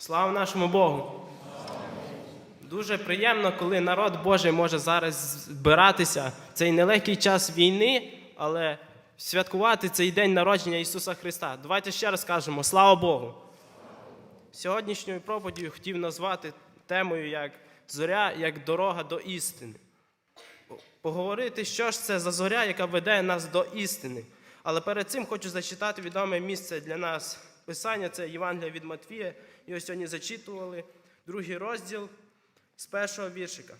Слава нашому Богу! Дуже приємно, коли народ Божий може зараз збиратися в цей нелегкий час війни, але святкувати цей день народження Ісуса Христа. Давайте ще раз скажемо слава Богу! Сьогоднішньою проповідью хотів назвати темою як зоря, як дорога до істини. Поговорити, що ж це за зоря, яка веде нас до істини. Але перед цим хочу зачитати відоме місце для нас. Писання це Євангелія від Матвія. Його сьогодні зачитували, другий розділ з першого віршика.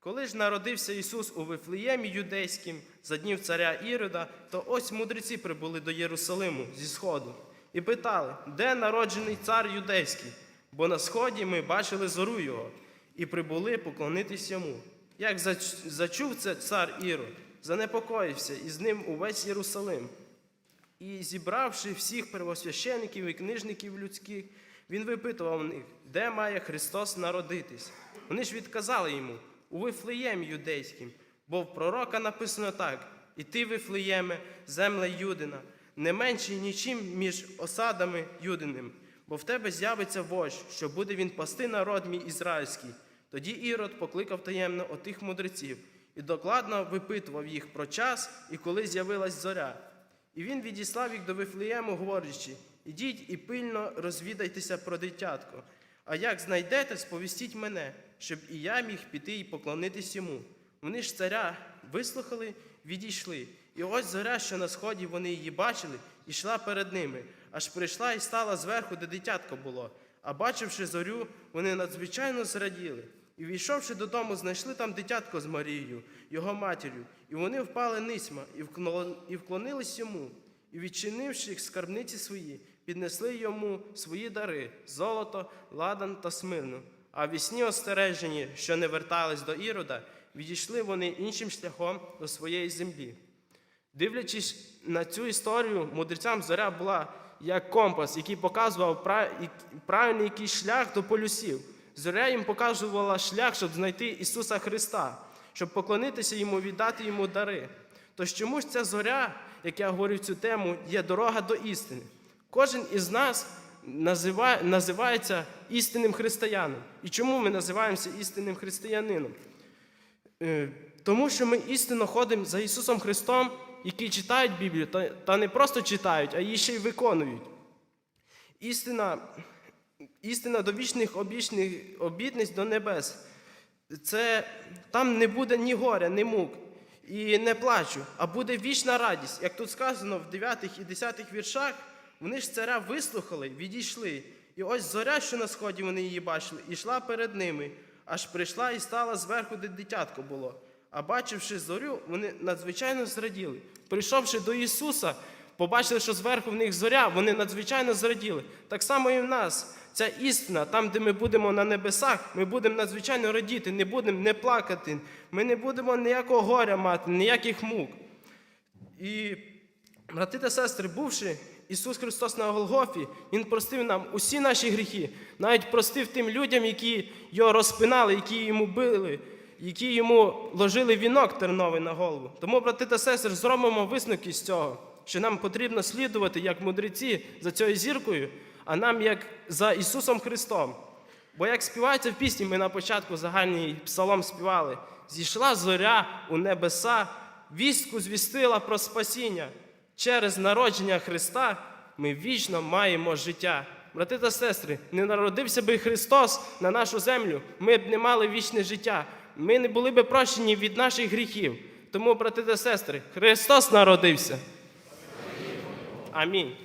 Коли ж народився Ісус у Вифлеємі юдейським за днів царя Ірода, то ось мудреці прибули до Єрусалиму зі сходу і питали, де народжений цар юдейський? Бо на сході ми бачили зору його і прибули поклонитись йому. Як зачув це цар Ірод, занепокоївся, і з ним увесь Єрусалим. І зібравши всіх первосвящеників і книжників людських, він випитував них, де має Христос народитись. Вони ж відказали йому у Вифлеємі юдейським, бо в пророка написано так: і ти, Вифлеєме, земля Юдина, не менший нічим між осадами Юдиним, бо в тебе з'явиться вождь, що буде він пасти народ мій ізраїльський. Тоді Ірод покликав таємно отих мудреців і докладно випитував їх про час і коли з'явилась зоря. І він відіслав їх до Вифлеєму, говорячи: ідіть і пильно розвідайтеся про дитятко. А як знайдете, сповістіть мене, щоб і я міг піти і поклонитись йому. Вони ж царя вислухали, відійшли. І ось зоря, що на сході вони її бачили, йшла перед ними, аж прийшла і стала зверху, де дитятко було. А бачивши зорю, вони надзвичайно зраділи. І війшовши додому, знайшли там дитятко з Марією, його матір'ю, і вони впали нисьма і вклонились йому, і, відчинивши їх скарбниці свої, піднесли йому свої дари золото, ладан та смирну. А вісні остережені, що не вертались до Ірода, відійшли вони іншим шляхом до своєї землі. Дивлячись на цю історію, мудрецям зоря була як компас, який показував правильний якийсь шлях до полюсів. Зоря їм показувала шлях, щоб знайти Ісуса Христа, щоб поклонитися йому, віддати йому дари. Тож чому ж ця зоря, як я говорив цю тему, є дорога до істини? Кожен із нас називає, називається істинним християном. І чому ми називаємося істинним християнином? Е, Тому що ми істинно ходимо за Ісусом Христом, які читають Біблію, та не просто читають, а її ще й виконують. Істина, істина до вічних обічних обітниць до небес. Це там не буде ні горя, ні мук і не плачу, а буде вічна радість. Як тут сказано в 9 і 10 віршах, вони ж царя вислухали, відійшли. І ось зоря, що на сході вони її бачили, і йшла перед ними, аж прийшла і стала зверху, де дитятко було. А бачивши зорю, вони надзвичайно зраділи. Прийшовши до Ісуса, побачили, що зверху в них зоря, вони надзвичайно зраділи. Так само і в нас. Ця істина, там, де ми будемо на небесах, ми будемо надзвичайно радіти, не будемо не плакати, ми не будемо ніякого горя мати, ніяких мук. І, брати та сестри, бувши Ісус Христос на Голгофі, Він простив нам усі наші гріхи, навіть простив тим людям, які його розпинали, які йому били, які йому ложили вінок терновий на голову. Тому, брати та сестри, зробимо висновки з цього, що нам потрібно слідувати як мудреці за цією зіркою, а нам як за Ісусом Христом. Бо як співається в пісні, ми на початку загальний псалом співали: зійшла зоря у небеса, вістку звістила про спасіння. Через народження Христа ми вічно маємо життя. Брати та сестри, не народився би Христос на нашу землю, ми б не мали вічне життя. Ми не були б прощені від наших гріхів. Тому, брати та сестри, Христос народився. Amém.